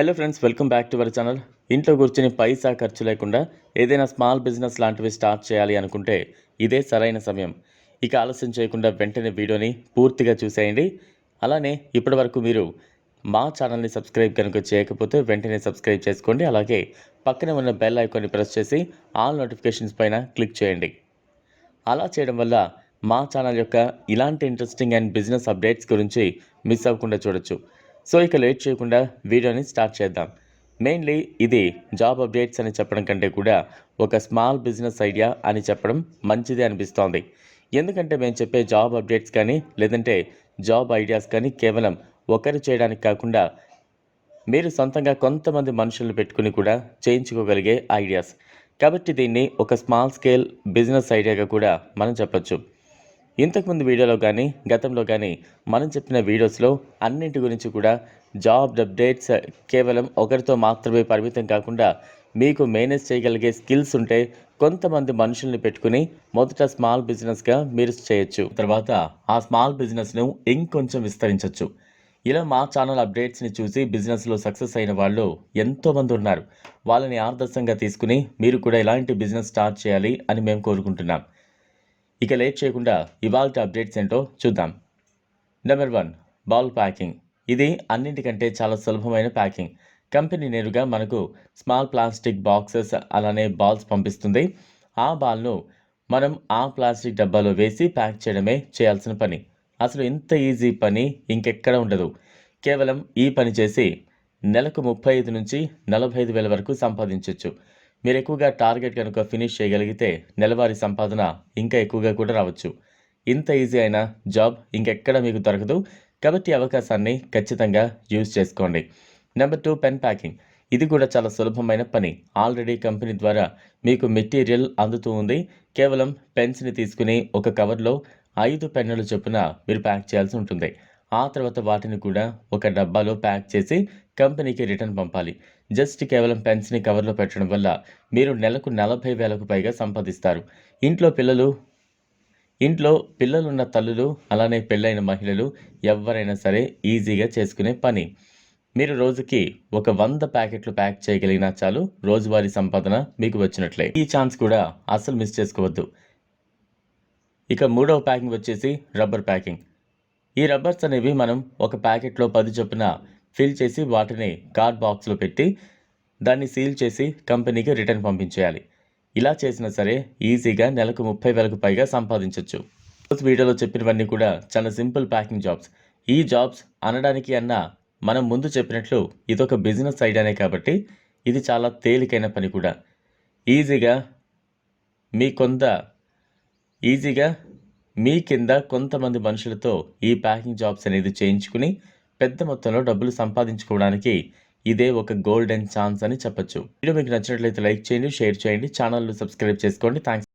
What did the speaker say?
Hello friends welcome back to our channel ఇంట్లో కూర్చొని పైసా ఖర్చు లేకుండా ఏదైనా స్మాల్ బిజినెస్ లాంటివి స్టార్ట్ చేయాలి అనుకుంటే ఇదే సరైన సమయం. ఇక ఆలస్యం చేయకుండా వెంటనే వీడియోని పూర్తిగా చూసేయండి. అలానే ఇప్పటివరకు మీరు మా ఛానల్ని సబ్స్క్రైబ్ కనుక చేయకపోతే వెంటనే సబ్స్క్రైబ్ చేసుకోండి. అలాగే పక్కనే ఉన్న బెల్ ఐకాన్ని ప్రెస్ చేసి ఆల్ నోటిఫికేషన్స్ పైన క్లిక్ చేయండి. అలా చేయడం వల్ల మా ఛానల్ యొక్క ఇలాంటి ఇంట్రెస్టింగ్ అండ్ బిజినెస్ అప్డేట్స్ గురించి మిస్ అవ్వకుండా చూడొచ్చు. సో ఇక లేట్ చేయకుండా వీడియోని స్టార్ట్ చేద్దాం. మెయిన్లీ ఇది జాబ్ అప్డేట్స్ అని చెప్పడం కంటే కూడా ఒక స్మాల్ బిజినెస్ ఐడియా అని చెప్పడం మంచిది అనిపిస్తోంది. ఎందుకంటే మేము చెప్పే జాబ్ అప్డేట్స్ కానీ లేదంటే జాబ్ ఐడియాస్ కానీ కేవలం ఒకరు చేయడానికి కాకుండా మీరు సొంతంగా కొంతమంది మనుషులను పెట్టుకుని కూడా చేయించుకోగలిగే ఐడియాస్ కాబట్టి దీన్ని ఒక స్మాల్ స్కేల్ బిజినెస్ ఐడియాగా కూడా మనం చెప్పొచ్చు. ఇంతకుముందు వీడియోలో కానీ గతంలో కానీ మనం చెప్పిన వీడియోస్లో అన్నింటి గురించి కూడా జాబ్ అప్డేట్స్ కేవలం ఒకరితో మాత్రమే పరిమితం కాకుండా మీకు మేనేజ్ చేయగలిగే స్కిల్స్ ఉంటే కొంతమంది మనుషుల్ని పెట్టుకుని మొదట స్మాల్ బిజినెస్గా మీరు చేయొచ్చు. తర్వాత ఆ స్మాల్ బిజినెస్ను ఇంకొంచెం విస్తరించవచ్చు ఇలా మా ఛానల్ అప్డేట్స్ని చూసి బిజినెస్లో సక్సెస్ అయిన వాళ్ళు ఎంతోమంది ఉన్నారు. వాళ్ళని ఆదర్శంగా తీసుకుని మీరు కూడా ఇలాంటి బిజినెస్ స్టార్ట్ చేయాలి అని మేము కోరుకుంటున్నాం. ఇక లేట్ చేయకుండా ఇవాళ అప్డేట్స్ ఏంటో చూద్దాం. నెంబర్ వన్ బాల్ ప్యాకింగ్ ఇది అన్నింటికంటే చాలా సులభమైన ప్యాకింగ్ కంపెనీ నేరుగా మనకు స్మాల్ ప్లాస్టిక్ బాక్సెస్ అలానే బాల్స్ పంపిస్తుంది. ఆ బాల్ను మనం ఆ ప్లాస్టిక్ డబ్బాలో వేసి ప్యాక్ చేయడమే చేయాల్సిన పని. అసలు ఇంత ఈజీ పని ఇంకెక్కడ ఉండదు. కేవలం ఈ పని చేసి నెలకు ముప్పై ఐదు నుంచి నలభై ఐదు వేల వరకు సంపాదించవచ్చు మీరు ఎక్కువగా టార్గెట్ కనుక ఫినిష్ చేయగలిగితే నెలవారీ సంపాదన ఇంకా ఎక్కువగా కూడా రావచ్చు. ఇంత ఈజీ అయిన జాబ్ ఇంకెక్కడ మీకు దొరకదు. కాబట్టి అవకాశాన్ని ఖచ్చితంగా యూజ్ చేసుకోండి. Number two pen packing. ఇది కూడా చాలా సులభమైన పని. ఆల్రెడీ కంపెనీ ద్వారా మీకు మెటీరియల్ అందుతూ ఉంది. కేవలం పెన్స్ని తీసుకుని ఒక కవర్లో ఐదు పెన్నుల చొప్పున మీరు ప్యాక్ చేయాల్సి ఉంటుంది. ఆ తర్వాత వాటిని కూడా ఒక డబ్బాలో ప్యాక్ చేసి కంపెనీకి రిటర్న్ పంపాలి. జస్ట్ కేవలం పెన్స్ని కవర్లో పెట్టడం వల్ల మీరు నెలకు నలభై వేలకు పైగా సంపాదిస్తారు. ఇంట్లో పిల్లలు ఇంట్లో పిల్లలున్న తల్లులు అలానే పెళ్ళైన మహిళలు ఎవరైనా సరే ఈజీగా చేసుకునే పని. మీరు రోజుకి ఒక వంద ప్యాకెట్లు ప్యాక్ చేయగలిగినా చాలు రోజువారీ సంపాదన మీకు వచ్చినట్లే. ఈ ఛాన్స్ కూడా అస్సలు మిస్ చేసుకోవద్దు. ఇక మూడవ ప్యాకింగ్ వచ్చేసి రబ్బర్ ప్యాకింగ్. ఈ రబ్బర్స్ అనేవి మనం ఒక ప్యాకెట్లో పది చొప్పున ఫిల్ చేసి వాటిని కార్డ్ బాక్స్లో పెట్టి దాన్ని సీల్ చేసి కంపెనీకి రిటర్న్ పంపించేయాలి. ఇలా చేసినా సరే ఈజీగా నెలకు ముప్పై వేలకు పైగా సంపాదించవచ్చు వీడియోలో చెప్పినవన్నీ కూడా చాలా సింపుల్ ప్యాకింగ్ జాబ్స్. ఈ జాబ్స్ అనడానికి అన్న మనం ముందు చెప్పినట్లు ఇదొక బిజినెస్ ఐడియానే కాబట్టి ఇది చాలా తేలికైన పని కూడా. ఈజీగా మీ కొంత ఈజీగా మీ కింద కొంతమంది మనుషులతో ఈ ప్యాకింగ్ జాబ్స్ అనేది చేయించుకుని పెద్ద మొత్తంలో డబ్బులు సంపాదించుకోవడానికి ఇదే ఒక గోల్డెన్ ఛాన్స్ అని చెప్పొచ్చు. వీడియో మీకు నచ్చినట్లయితే లైక్ చేయండి షేర్ చేయండి ఛానల్ను సబ్స్క్రైబ్ చేసుకోండి. థ్యాంక్స్